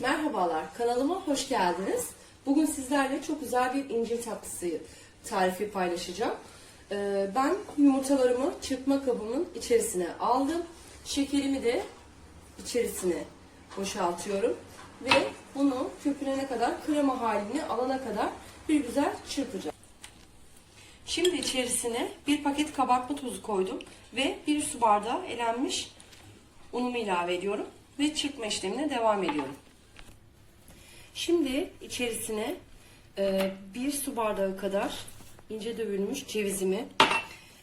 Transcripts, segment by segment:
Merhabalar, kanalıma hoş geldiniz. Bugün sizlerle çok güzel bir incir tatlısı tarifi paylaşacağım. Ee, Ben yumurtalarımı çırpma kabımın içerisine aldım. Şekerimi de içerisine boşaltıyorum. Ve bunu köpürene kadar, krema halini alana kadar bir güzel çırpacağım. Şimdi içerisine bir paket kabartma tozu koydum ve bir su bardağı elenmiş unumu ilave ediyorum ve çırpma işlemine devam ediyorum. Şimdi içerisine e, bir su bardağı kadar ince dövülmüş cevizimi,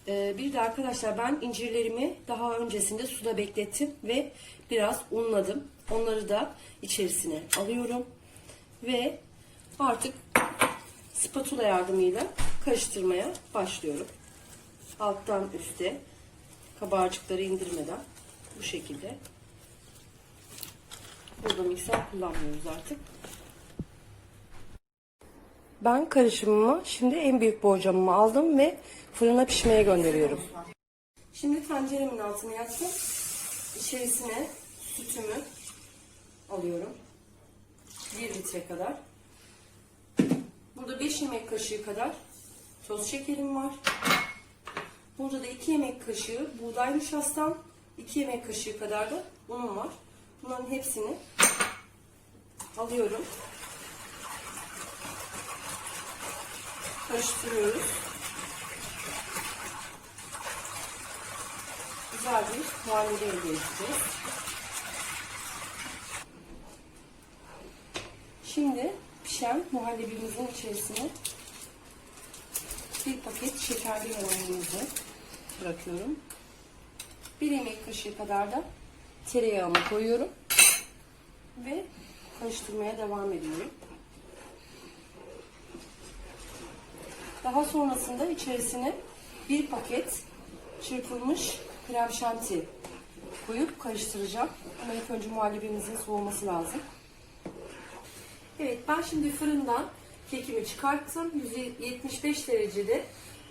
e, bir de arkadaşlar ben incirlerimi daha öncesinde suda beklettim ve biraz unladım. Onları da içerisine alıyorum ve artık spatula yardımıyla karıştırmaya başlıyorum. Alttan üste kabarcıkları indirmeden bu şekilde. Burada mikser kullanmıyoruz artık. Ben karışımımı şimdi en büyük borcamımı aldım ve fırına pişmeye gönderiyorum. Şimdi tenceremin altını yaktım. İçerisine sütümü alıyorum. 1 litre kadar. Burada 5 yemek kaşığı kadar toz şekerim var. Burada da 2 yemek kaşığı buğday nişastam, 2 yemek kaşığı kadar da unum var. Bunların hepsini alıyorum. Karıştırıyoruz. Güzel bir muhallebi elde edeceğiz. Şimdi pişen muhallebimizin içerisine bir paket şekerli yoğurduğumuzu bırakıyorum. Bir yemek kaşığı kadar da tereyağımı koyuyorum ve karıştırmaya devam ediyorum. Daha sonrasında içerisine bir paket çırpılmış krem şanti koyup karıştıracağım. Ama ilk önce muhallebimizin soğuması lazım. Evet ben şimdi fırından kekimi çıkarttım. 175 derecede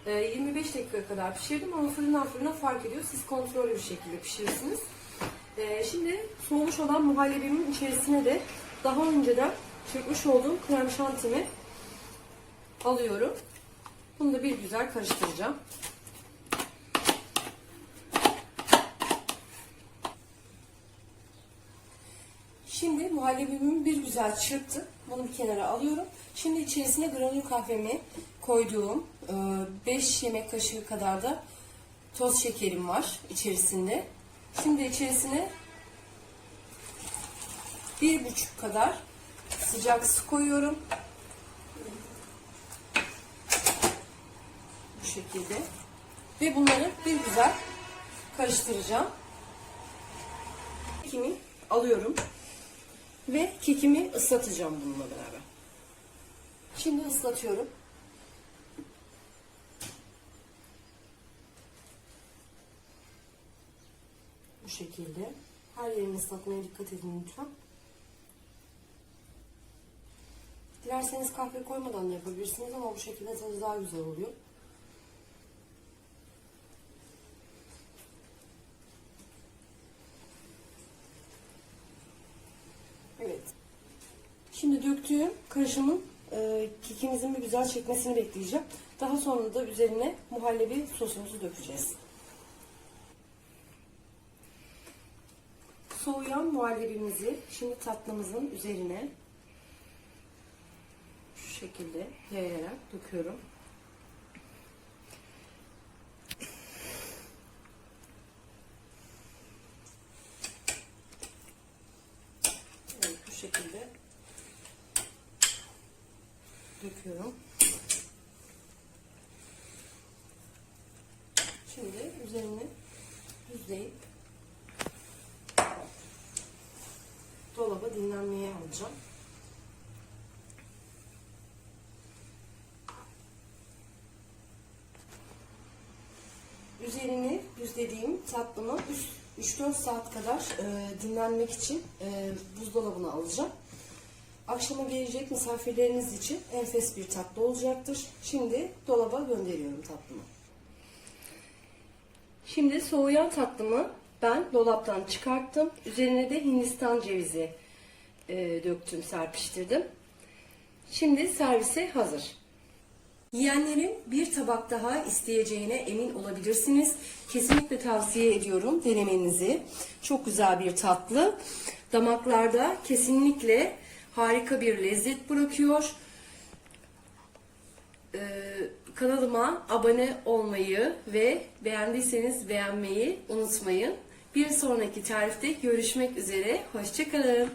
e, 25 dakika kadar pişirdim ama fırından fırına fark ediyor. Siz kontrollü bir şekilde pişirirsiniz. E, Şimdi soğumuş olan muhallebimin içerisine de daha önceden çırpmış olduğum krem şantimi alıyorum. Bunu da bir güzel karıştıracağım. Şimdi muhallebimi bir güzel çırptım. Bunu bir kenara alıyorum. Şimdi içerisine granül kahvemi koyduğum 5 yemek kaşığı kadar da toz şekerim var içerisinde. Şimdi içerisine bir buçuk kadar sıcak su koyuyorum. Şekilde. Ve bunları bir güzel karıştıracağım. Kekimi alıyorum. Ve kekimi ıslatacağım bununla beraber. Şimdi ıslatıyorum. Bu şekilde. Her yerini ıslatmaya dikkat edin lütfen. Dilerseniz kahve koymadan da yapabilirsiniz ama bu şekilde tadı daha güzel oluyor. Evet. Şimdi döktüğüm karışımın e, kekimizin bir güzel çekmesini bekleyeceğim. Daha sonra da üzerine muhallebi sosumuzu dökeceğiz. Soğuyan muhallebimizi şimdi tatlımızın üzerine şu şekilde yayarak döküyorum. Evet, bu şekilde döküyorum. Şimdi üzerini düzleyip dolaba dinlenmeye alacağım. Üzerini düzlediğim tatlımı 3-4 saat kadar e, dinlenmek için e, buzdolabına alacağım. Akşama gelecek misafirleriniz için enfes bir tatlı olacaktır. Şimdi dolaba gönderiyorum tatlımı. Şimdi soğuyan tatlımı ben dolaptan çıkarttım. Üzerine de Hindistan cevizi e, döktüm, serpiştirdim. Şimdi servise hazır. Yiyenlerin bir tabak daha isteyeceğine emin olabilirsiniz. Kesinlikle tavsiye ediyorum denemenizi. Çok güzel bir tatlı. Damaklarda kesinlikle harika bir lezzet bırakıyor. Ee, kanalıma abone olmayı ve beğendiyseniz beğenmeyi unutmayın. Bir sonraki tarifte görüşmek üzere. Hoşçakalın.